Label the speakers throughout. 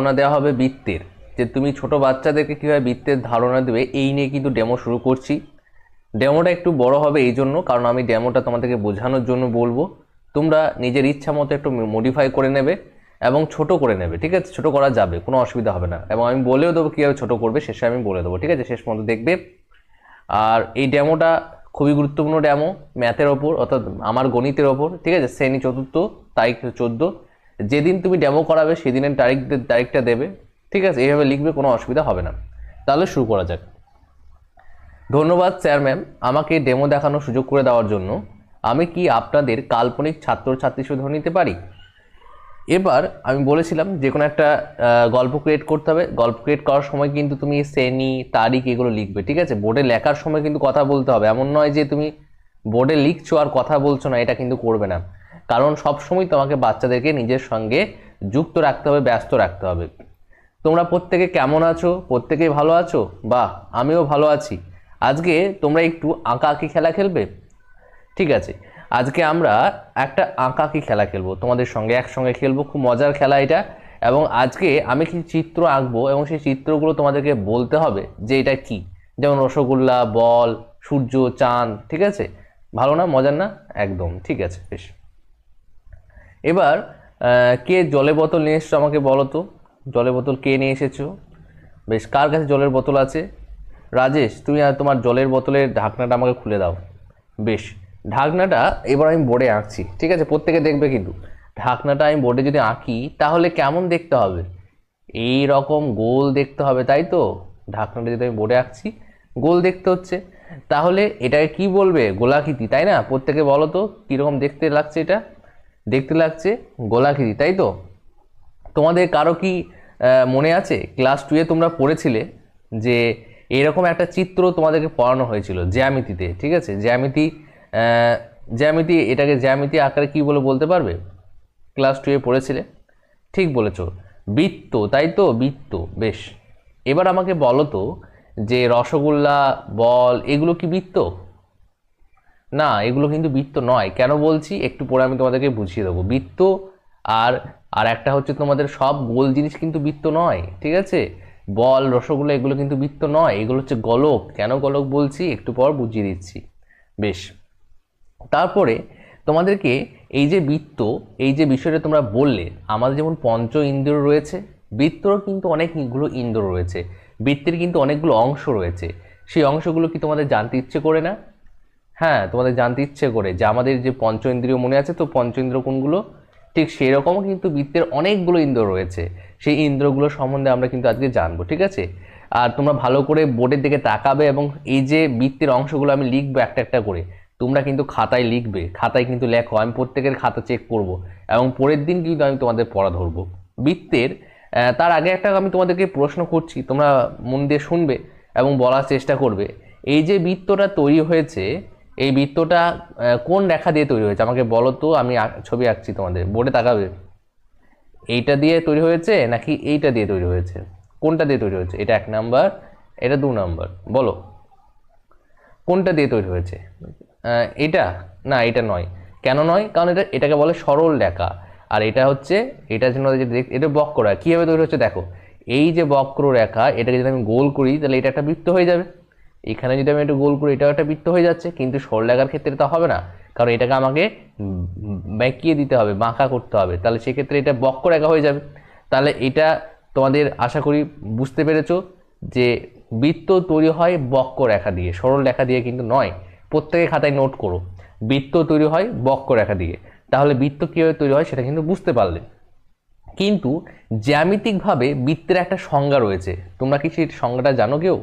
Speaker 1: ধারণা দেওয়া হবে বৃত্তের। যে তুমি ছোট বাচ্চাদেরকে কীভাবে বৃত্তের ধারণা দেবে, এই নিয়ে কিন্তু ডেমো শুরু করছি। ডেমোটা একটু বড় হবে এই জন্য, কারণ আমি ডেমোটা তোমাদেরকে বোঝানোর জন্য বলব। তোমরা নিজের ইচ্ছা মতো একটু মডিফাই করে নেবে এবং ছোট করে নেবে, ঠিক আছে? ছোট করা যাবে, কোনো অসুবিধা হবে না। এবং আমি বলেও দেবো কীভাবে ছোট করবে, শেষে আমি বলে দেবো, ঠিক আছে? শেষ পর্যন্ত দেখবে। আর এই ডেমোটা খুবই গুরুত্বপূর্ণ ডেমো, ম্যাথের ওপর, অর্থাৎ আমার গণিতের ওপর, ঠিক আছে? শ্রেণি চতুর্থ, তারিখ চোদ্দ। যেদিন তুমি ডেমো করাবে, সেদিনের তারিখ তারিখটা দেবে। ঠিক আছে? এইভাবে লিখবে, কোনো অসুবিধা হবে না। তাহলে শুরু করা যাক। ধন্যবাদ স্যার ম্যাম আমাকে ডেমো দেখানোর সুযোগ করে দেওয়ার জন্য। আমি কি আপনাদের কাল্পনিক ছাত্রছাত্রী শুধু নিতে পারি? এবার আমি বলেছিলাম যে কোনো একটা গল্প ক্রিয়েট করতে হবে। গল্প ক্রিয়েট করার সময় কিন্তু তুমি শ্রেণি, তারিখ এগুলো লিখবে, ঠিক আছে? বোর্ডে লেখার সময় কিন্তু কথা বলতে হবে। এমন নয় যে তুমি বোর্ডে লিখছো আর কথা বলছো না, এটা কিন্তু করবে না। কারণ সবসময় তোমাকে বাচ্চাদেরকে নিজের সঙ্গে যুক্ত রাখতে হবে, ব্যস্ত রাখতে হবে। তোমরা প্রত্যেকে কেমন আছো? প্রত্যেকে ভালো আছো? বাহ, আমিও ভালো আছি। আজকে তোমরা একটু আঁকাআঁকি খেলা খেলবে? ঠিক আছে, আজকে আমরা একটা আঁকা আঁকাআঁকি খেলা খেলব। তোমাদের সঙ্গে একসঙ্গে খেলব, খুব মজার খেলা এটা। এবং আজকে আমি কিছু চিত্র আঁকবো এবং সেই চিত্রগুলো তোমাদেরকে বলতে হবে যে এটা কি। যেমন রসগোল্লা, বল, সূর্য, চাঁদ, ঠিক আছে? ভালো না? মজার না? একদম, ঠিক আছে, বেশ। এবার কে জলের বোতল নিয়ে এসছো আমাকে বলো তো? জলের বোতল কে নিয়ে এসেছ? বেশ, কার কাছে জলের বোতল আছে? রাজেশ, তুমি তোমার জলের বোতলের ঢাকনাটা আমাকে খুলে দাও। বেশ, ঢাকনাটা এবার আমি বোর্ডে আঁকছি, ঠিক আছে? প্রত্যেকে দেখবে কিন্তু। ঢাকনাটা আমি বোর্ডে যদি আঁকি, তাহলে কেমন দেখতে হবে? এই রকম গোল দেখতে হবে, তাই তো? ঢাকনাটা যদি আমি বোর্ডে আঁকছি, গোল দেখতে হচ্ছে। তাহলে এটাকে কি বলবে? গোলাকৃতি, তাই না? প্রত্যেকে বলো তো, কীরকম দেখতে লাগছে এটা? দেখতে লাগছে গোলাকৃতি, তাই তো? তোমাদের কারও কি মনে আছে? ক্লাস টুয়ে তোমরা পড়েছিলে যে এরকম একটা চিত্র তোমাদেরকে পড়ানো হয়েছিল জ্যামিতিতে, ঠিক আছে? জ্যামিতি জ্যামিতি, এটাকে জ্যামিতি আকারে কি বলে বলতে পারবে? ক্লাস টুয়ে পড়েছিলে? ঠিক বলেছ। বৃত্ত, তাই তো? বৃত্ত, বেশ। এবার আমাকে বলো তো যে রসগোল্লা, বল, এগুলো কি বৃত্ত? না, এগুলো কিন্তু বৃত্ত নয়। কেন বলছি? একটু পরে আমি তোমাদেরকে বুঝিয়ে দেবো। বৃত্ত আর আর একটা হচ্ছে তোমাদের সব গোল জিনিস কিন্তু বৃত্ত নয়, ঠিক আছে? বল, রসগোল্লা এগুলো কিন্তু বৃত্ত নয়। এগুলো হচ্ছে গলক। কেন গলক বলছি? একটু পর বুঝিয়ে দিচ্ছি। বেশ। তারপরে তোমাদেরকে এই যে বৃত্ত, এই যে বিষয়টা তোমরা বললে, আমাদের যেমন পঞ্চ ইন্দ্র রয়েছে, বৃত্তরও কিন্তু অনেকগুলো ইন্দ্র রয়েছে। বৃত্তের কিন্তু অনেকগুলো অংশ রয়েছে। সেই অংশগুলো কি তোমাদের জানতে ইচ্ছে করে না? হ্যাঁ তোমাদের জানতে ইচ্ছে করে যে আমাদের যে পঞ্চ ইন্দ্রিয় মনে আছে, তো পঞ্চ ইন্দ্র কোনগুলো? ঠিক সেই রকমও কিন্তু বৃত্তের অনেকগুলো ইন্দ্র রয়েছে। সেই ইন্দ্রগুলো সম্বন্ধে আমরা কিন্তু আজকে জানব, ঠিক আছে? আর তোমরা ভালো করে বোর্ডের দিকে তাকাবে এবং এই যে বৃত্তের অংশগুলো আমি লিখব একটা একটা করে, তোমরা কিন্তু খাতায় লিখবে। খাতায় কিন্তু লেখো, আমি প্রত্যেকের খাতা চেক করব এবং পরের দিন কিন্তু আমি তোমাদের পড়া ধরবো। বৃত্তের তার আগে একটা আমি তোমাদেরকে প্রশ্ন করছি, তোমরা মন দিয়ে শুনবে এবং বলার চেষ্টা করবে। এই যে বৃত্তটা তৈরি হয়েছে এই বৃত্তটা কোন রেখা দিয়ে তৈরি হয়েছে? আমাকে বলো তো, আমি ছবি আঁকছি তোমাদের। বোর্ডে তাকাবে? এইটা দিয়ে তৈরি হয়েছে নাকি এইটা দিয়ে তৈরি হয়েছে? কোনটা দিয়ে তৈরি হয়েছে? এটা এক নাম্বার, এটা দু নাম্বার। বলো। কোনটা দিয়ে তৈরি হয়েছে? এটা? না, এটা নয়। কেন নয়? কারণ এটা, এটাকে বলে সরল রেখা। আর এটা হচ্ছে এটার জন্য এটা বক্ররেখা। কীভাবে তৈরি হচ্ছে? দেখো। এই যে বক্র রেখা এটাকে যদি আমি গোল করি, তাহলে এটা একটা বৃত্ত হয়ে যাবে। এখানে যদি আমি একটু গোল করি, এটাও একটা বৃত্ত হয়ে যাচ্ছে, কিন্তু সরলরেখার ক্ষেত্রে তা হবে না। কারণ এটাকে আমাকে বেঁকিয়ে দিতে হবে, বাঁকা করতে হবে। তাহলে সেক্ষেত্রে এটা বক্ররেখা হয়ে যাবে। তাহলে এটা তোমাদের আশা করি বুঝতে পেরেছ যে বৃত্ত তৈরি হয় বক্ররেখা দিয়ে, সরল রেখা দিয়ে কিন্তু নয়। প্রত্যেকে খাতায় নোট করো, বৃত্ত তৈরি হয় বক্ররেখা দিয়ে। তাহলে বৃত্ত কীভাবে তৈরি হয় সেটা কিন্তু বুঝতে পারলে। কিন্তু জ্যামিতিকভাবে বৃত্তের একটা সংজ্ঞা রয়েছে। তোমরা কি সেই সংজ্ঞাটা জানো কেউ?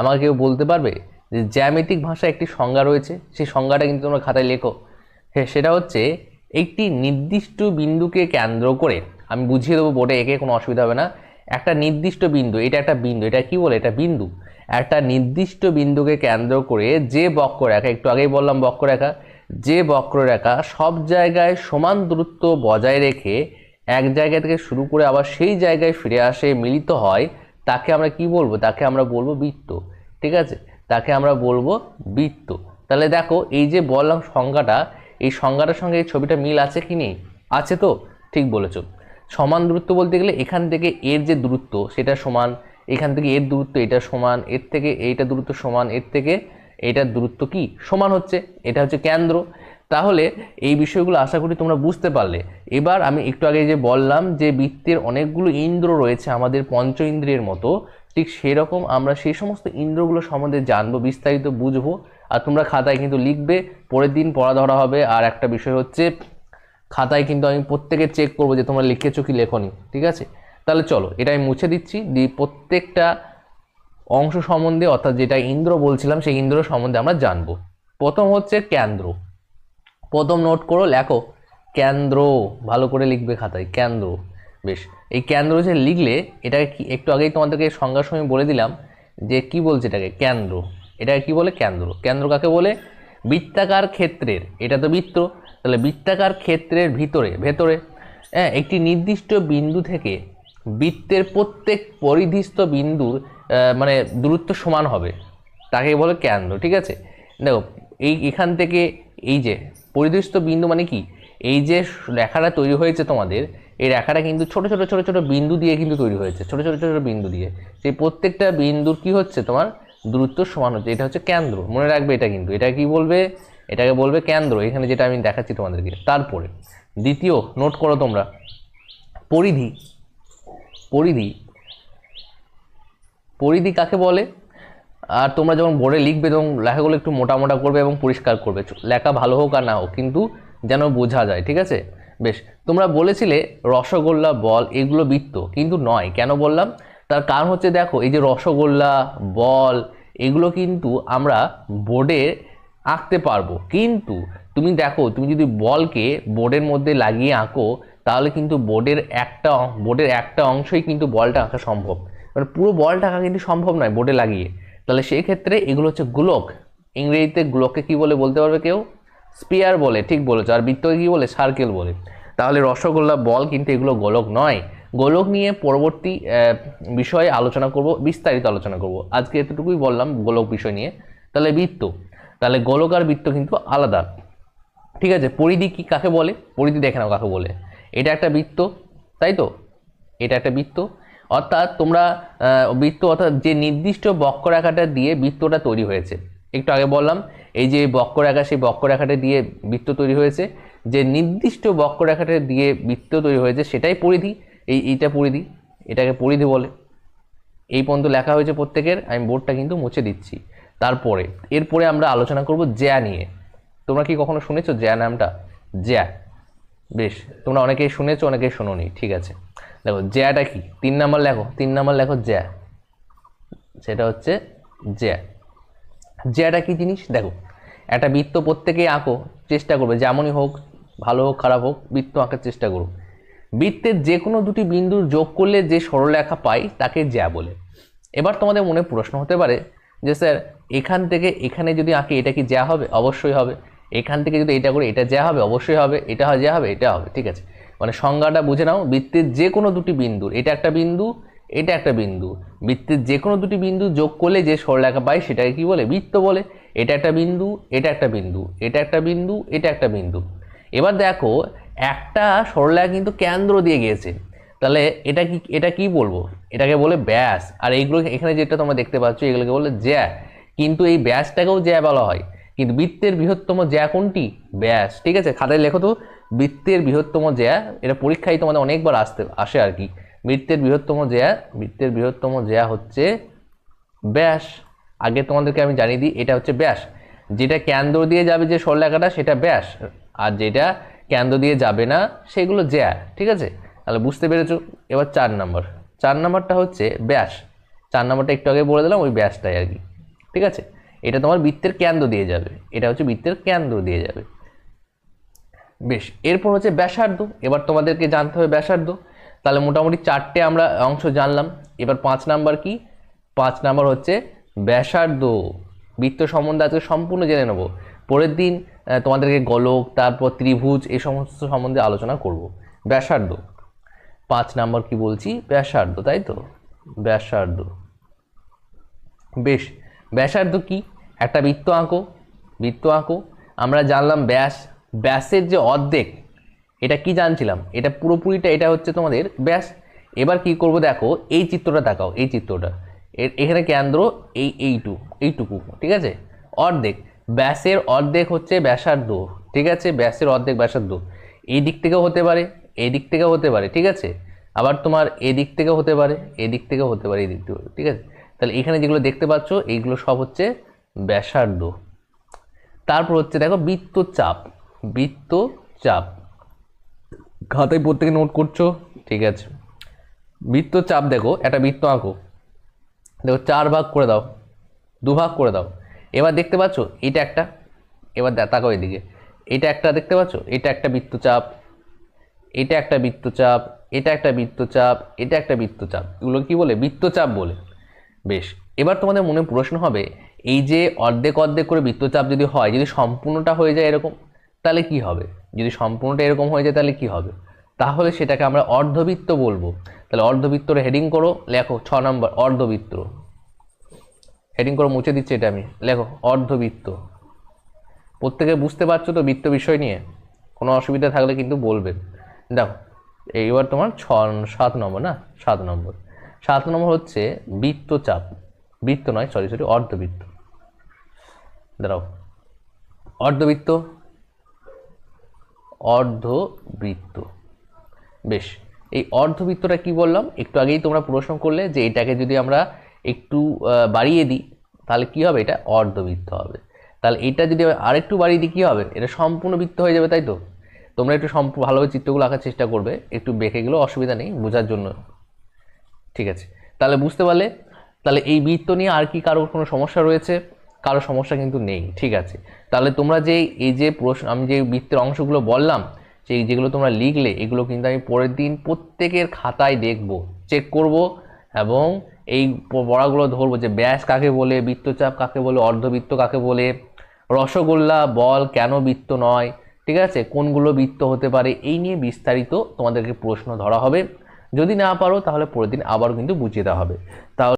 Speaker 1: আমাকে কেউ বলতে পারবে যে জ্যামিতিক ভাষায় একটি সংজ্ঞা রয়েছে, সেই সংজ্ঞাটা কিন্তু তোমরা খাতায় লেখো। হ্যাঁ সেটা হচ্ছে একটি নির্দিষ্ট বিন্দুকে কেন্দ্র করে, আমি বুঝিয়ে দেবো বোর্ডে একে কোনো অসুবিধা হবে না, একটা নির্দিষ্ট বিন্দু, এটা একটা বিন্দু, এটা কি বলে? এটা বিন্দু। একটা নির্দিষ্ট বিন্দুকে কেন্দ্র করে যে বক্ররেখা, একটু আগেই বললাম বক্ররেখা, যে বক্ররেখা সব জায়গায় সমান দূরত্ব বজায় রেখে এক জায়গা থেকে শুরু করে আবার সেই জায়গায় ফিরে আসে, মিলিত হয় তাকে আমরা কি বলব? তাকে আমরা বলব বৃত্ত, ঠিক আছে? তাকে আমরা বলব বৃত্ত। তাহলে দেখো, এই যে বললাম সংজ্ঞাটা, এই সংজ্ঞাটার সঙ্গে এই ছবিটা মিল আছে কি নেই? আছে তো? ঠিক বলেছ। সমান দূরত্ব বলতে গেলে এখান থেকে এর যে দূরত্ব, সেটা সমান, এখান থেকে এর দূরত্ব, এটা সমান, এর থেকে এইটা দূরত্ব সমান, এর থেকে এটার দূরত্ব কি? সমান হচ্ছে, এটা হচ্ছে কেন্দ্র। তাহলে এই বিষয়গুলো আশা করি তোমরা বুঝতে পারলে। এবার আমি একটু আগে যে বললাম যে বৃত্তের অনেকগুলো ইন্দ্র রয়েছে আমাদের পঞ্চ ইন্দ্রিয়ের মতো, ঠিক সেরকম আমরা সেই সমস্ত ইন্দ্রগুলো সম্বন্ধে জানব, বিস্তারিত বুঝব। আর তোমরা খাতায় কিন্তু লিখবে, পরের দিন পড়া ধরা হবে। আর একটা বিষয় হচ্ছে, খাতায় কিন্তু আমি প্রত্যেকে চেক করব যে তোমরা লিখেছো কি লেখনি, ঠিক আছে? তাহলে চলো, এটা আমি মুছে দিচ্ছি। দিয়ে প্রত্যেকটা অংশ সম্বন্ধে, অর্থাৎ যেটা ইন্দ্র বলছিলাম, সেই ইন্দ্র সম্বন্ধে আমরা জানব। প্রথম হচ্ছে কেন্দ্র। প্রথম নোট করো, লেখো, কেন্দ্র, ভালো করে লিখবে খাতায়, কেন্দ্র, বেশ। এই কেন্দ্র যে লিখলে, এটাকে কি, একটু আগেই তোমাদেরকে সংজ্ঞার সময় বলে দিলাম যে কি বলছে এটাকে, কেন্দ্র। এটাকে কি বলে? কেন্দ্র। কেন্দ্র কাকে বলে? বৃত্তাকার ক্ষেত্রের। এটা তো বৃত্ত। তাহলে বৃত্তাকার ক্ষেত্রের ভিতরে, ভেতরে হ্যাঁ একটি নির্দিষ্ট বিন্দু থেকে বৃত্তের প্রত্যেক পরিধিস্থ বিন্দুর মানে দূরত্ব সমান হবে। তাকে বলে কেন্দ্র, ঠিক আছে? দেখো, এই, এখান থেকে এই যে, পরিদৃষ্ট বিন্দু মানে কি? এই যে রেখাটা তৈরি হয়েছে তোমাদের, এই রেখাটা কিন্তু ছোট ছোট ছোট ছোট বিন্দু দিয়ে কিন্তু তৈরি হয়েছে, ছোট ছোট ছোট বিন্দু দিয়ে। সেই প্রত্যেকটা বিন্দুর কি হচ্ছে তোমার? দূরত্ব সমান হচ্ছে, এটা হচ্ছে কেন্দ্র। মনে রাখবে এটা কিন্তু। এটা কি বলবে? এটাকে বলবে কেন্দ্র। এখানে যেটা আমি দেখাচ্ছি তোমাদেরকে। তারপরে, দ্বিতীয় নোট করো তোমরা, পরিধি পরিধি পরিধি কাকে বলে? আর তোমরা যখন বোর্ডে লিখবে তখন লেখাগুলো একটু মোটা মোটা করবে এবং পরিষ্কার করবে। লেখা ভালো হোক আর না হোক, কিন্তু যেন বোঝা যায়, ঠিক আছে? বেশ, তোমরা বলেছিলে রসগোল্লা, বল, এগুলো বৃত্ত, কিন্তু নয়। কেন বললাম? তার কারণ হচ্ছে দেখো, এই যে রসগোল্লা, বল, এগুলো কিন্তু আমরা বোর্ডে আঁকতে পারব। কিন্তু তুমি দেখো, তুমি যদি বলকে বোর্ডের মধ্যে লাগিয়ে আঁকো, তাহলে কিন্তু বোর্ডের একটা বোর্ডের একটা অংশই কিন্তু বলটা আঁকা সম্ভব। মানে পুরো বলটা আঁকা কিন্তু সম্ভব নয় বোর্ডে লাগিয়ে। তাহলে সেই ক্ষেত্রে এগুলো হচ্ছে গোলক। ইংরেজিতে গোলককে কি বলে বলতে পারবে কেউ? স্পিয়ার বলে, ঠিক বলেছ। আর বৃত্তকে কি বলে? সার্কেল বলে। তাহলে রসগোল্লা, বল কিন্তু এগুলো গোলক নয়। গোলক নিয়ে পরবর্তী বিষয়ে আলোচনা করব, বিস্তারিত আলোচনা করব। আজকে এতটুকুই বললাম গোলক বিষয় নিয়ে। তাহলে বৃত্ত। তাহলে গোলক আর বৃত্ত কিন্তু আলাদা। ঠিক আছে, পরিধি কি কাকে বলে? পরিধি দেখে নাও কাকে বলে। এটা একটা বৃত্ত, তাই তো? এটা একটা বৃত্ত। অর্থাৎ তোমরা বৃত্ত, অর্থাৎ যে নির্দিষ্ট বক্ররেখাটা দিয়ে বৃত্তটা তৈরি হয়েছে। একটু আগে বললাম, এই যে বক্ররেখা, সেই বক্ররেখাটা দিয়ে বৃত্ত তৈরি হয়েছে। যে নির্দিষ্ট বক্ররেখাটা দিয়ে বৃত্ত তৈরি হয়েছে, সেটাই পরিধি। এই, এইটা পরিধি, এটাকে পরিধি বলে। এই পর্যন্ত লেখা হয়েছে প্রত্যেকের, আমি বোর্ডটা কিন্তু মুছে দিচ্ছি। তারপরে, এরপরে আমরা আলোচনা করব জ্যা নিয়ে। তোমরা কি কখনো শুনেছো জ্যা নামটা? জ্যা। বেশ, তোমরা অনেকেই শুনেছো, অনেকেই শোনোনি, ঠিক আছে। দেখো, জ্যাটা কি? তিন নাম্বার লেখো, তিন নাম্বার লেখো জ্যা। সেটা হচ্ছে জ্যা। জ্যাটা কি জিনিস? দেখো, একটা বৃত্ত প্রত্যেকেই আঁকো, চেষ্টা করবে, যেমনই হোক, ভালো হোক, খারাপ হোক, বৃত্ত আঁকার চেষ্টা করো বৃত্তের যে কোনো দুটি বিন্দুর যোগ করলে যে সরলরেখা পাই, তাকে জ্যা বলে। এবার তোমাদের মনে প্রশ্ন হতে পারে যে, স্যার, এখান থেকে এখানে যদি আঁকি, এটা কি জ্যা হবে? অবশ্যই হবে। এখান থেকে যদি এটা করে, এটা জ্যা হবে? অবশ্যই হবে। এটা জ্যা হবে, এটা হবে, ঠিক আছে। মানে সংজ্ঞাটা বুঝে নাও, বৃত্তের যে কোনো দুটি বিন্দুর এটা একটা বিন্দু, এটা একটা বিন্দু। বৃত্তের যে কোনো দুটি বিন্দু যোগ করলে যে সরলরেখা পাই সেটাকে কি বলে? বৃত্ত বলে। এটা একটা বিন্দু, এটা একটা বিন্দু, এটা একটা বিন্দু, এটা একটা বিন্দু। এবার দেখো, একটা সরলরেখা কিন্তু কেন্দ্র দিয়ে গিয়েছে। তাহলে এটা কি এটা কি বলব? এটাকে বলে ব্যাস। আর এইগুলো এখানে যেটা তোমরা দেখতে পাচ্ছ, এগুলোকে বলে জ্যা। কিন্তু এই ব্যাসটাকেও জ্যা বলা হয়। কিন্তু বৃত্তের বৃহত্তম জ্যা কোনটি? ব্যাস। ঠিক আছে? খাতায় লেখো তো। বৃত্তের বৃহত্তম জ্যা, এটা পরীক্ষায় তোমাদের অনেকবার আসতে, আসে আর কি। বৃত্তের বৃহত্তম জ্যা, বৃত্তের বৃহত্তম জ্যা হচ্ছে ব্যাস। আগে তোমাদেরকে আমি জানিয়ে দিই, এটা হচ্ছে ব্যাস। যেটা কেন্দ্র দিয়ে যাবে যে সরলরেখাটা সেটা ব্যাস। আর যেটা কেন্দ্র দিয়ে যাবে না, সেগুলো জ্যা, ঠিক আছে? তাহলে বুঝতে পেরেছ? এবার চার নম্বর। চার নম্বরটা হচ্ছে ব্যাস। চার নম্বরটা একটু আগে বলে দিলাম, ওই ব্যাসটাই আর কি, ঠিক আছে? এটা তোমার বৃত্তের কেন্দ্র দিয়ে যাবে। এটা হচ্ছে বৃত্তের কেন্দ্র দিয়ে যাবে। বেশ, এরপর হচ্ছে ব্যাসার্ধ। এবার তোমাদেরকে জানতে হবে ব্যাসার্ধ। তাহলে মোটামুটি চারটে আমরা অংশ জানলাম। এবার পাঁচ নাম্বার কি? পাঁচ নাম্বার হচ্ছে ব্যাসার্ধ। বৃত্ত সম্বন্ধে আজকে সম্পূর্ণ জেনে নেব। পরের দিন তোমাদেরকে গোলক, তারপর ত্রিভুজ, এই সমস্ত সম্বন্ধে আলোচনা করব। ব্যাসার্ধ। পাঁচ নাম্বার কি বলছি? ব্যাসার্ধ, তাই তো? ব্যাসার্ধ। বেশ, ব্যাসার্ধ কি? একটা বৃত্ত আঁকো। বৃত্ত আঁকো। আমরা জানলাম ব্যাস ব্যাসের যে অর্ধেক, এটা কি জানছিলাম? এটা পুরোপুরিটা, এটা হচ্ছে তোমাদের ব্যাস। এবার কি করব দেখো, এই চিত্রটা দেখাও, এই চিত্রটা। এখানে কেন্দ্র, এই, এইটু, এইটুকু, ঠিক আছে? অর্ধেক। ব্যাসের অর্ধেক হচ্ছে ব্যাসার্ধ, ঠিক আছে? ব্যাসের অর্ধেক ব্যাসার্ধ। এই দিক থেকেও হতে পারে, এই দিক থেকেও হতে পারে, ঠিক আছে? আবার তোমার এদিক থেকেও হতে পারে এদিক থেকেও হতে পারে, এই দিক থেকেও, ঠিক আছে? তাহলে এখানে যেগুলো দেখতে পাচ্ছ, এইগুলো সব হচ্ছে ব্যাসার্ধ। তারপর হচ্ছে দেখো বৃত্তচাপ। বৃত্তচাপ। খাতায় প্রত্যেকে নোট করছ? ঠিক আছে। বৃত্তচাপ দেখো, একটা বৃত্ত আঁকো। দেখো, চার ভাগ করে দাও, দু ভাগ করে দাও। এবার দেখতে পাচ্ছ, এটা একটা, এবার তাকাও এদিকে। এটা একটা দেখতে পাচ্ছ? এটা একটা বৃত্তচাপ। এটা একটা বৃত্তচাপ, এটা একটা বৃত্তচাপ, এটা একটা বৃত্তচাপ। এগুলো কি বলে? বৃত্তচাপ বলে। বেশ, এবার তোমাদের মনে প্রশ্ন হবে, এই যে অর্ধেক অর্ধেক করে বৃত্তচাপ যদি হয়, যদি সম্পূর্ণটা হয়ে যায় এরকম তাহলে কি হবে? যদি সম্পূর্ণটা এরকম হয়ে যায় তাহলে কি হবে? তাহলে সেটাকে আমরা অর্ধবৃত্ত বলব। তাহলে অর্ধবৃত্তর হেডিং করো, লেখো ছ নম্বর অর্ধবৃত্ত। হেডিং করে, মুছে দিচ্ছি এটা আমি। লেখো, অর্ধবৃত্ত। প্রত্যেকে বুঝতে পারছ তো বৃত্ত বিষয় নিয়ে? কোনো অসুবিধা থাকলে কিন্তু বলবেন। দেখো, এইবার তোমার ছ, সাত নম্বর না? সাত নম্বর। সাত নম্বর হচ্ছে বৃত্তচাপ। বৃত্ত নয় সরি সরি অর্ধবৃত্ত। দাঁড়াও। অর্ধবৃত্ত অর্ধবৃত্ত। বেশ, এই অর্ধবৃত্তটা কি বললাম? একটু আগেই তোমরা প্রশ্ন করলে যে এটাকে যদি আমরা একটু বাড়িয়ে দিই, তাহলে কি হবে এটা? অর্ধবৃত্ত হবে। তাহলে এটা যদি আরেকটু বাড়িয়ে দিই, কী হবে? এটা সম্পূর্ণ বৃত্ত হয়ে যাবে, তাই তো? তোমরা একটু সম্পূ, ভালোভাবে চিত্রগুলো আঁকার চেষ্টা করবে, একটু বেঁকে গেলেও অসুবিধা নেই, বোঝার জন্য। ঠিক আছে। তাহলে বুঝতে পারলে? তাহলে এই বৃত্ত নিয়ে আর কি কারোর কোনো সমস্যা রয়েছে? কারও সমস্যা কিন্তু নেই, ঠিক আছে। তাহলে তোমরা যে এই যে প্রশ্ন, আমি যে বৃত্তের অংশগুলো বললাম, সেই যেগুলো তোমরা লিখলে, এগুলো কিন্তু আমি পরের দিন প্রত্যেকের খাতায় দেখব চেক করব এবং এই পড়াগুলো ধরবো যে ব্যাস কাকে বলে, বৃত্তচাপ কাকে বলে, অর্ধবৃত্ত কাকে বলে, রসগোল্লা, বল কেন বৃত্ত নয়, ঠিক আছে, কোনগুলো বৃত্ত হতে পারে, এই নিয়ে বিস্তারিত তোমাদেরকে প্রশ্ন ধরা হবে। যদি না পারো তাহলে পরের দিন আবার কিন্তু বুঝিয়ে দেওয়া হবে। তাহলে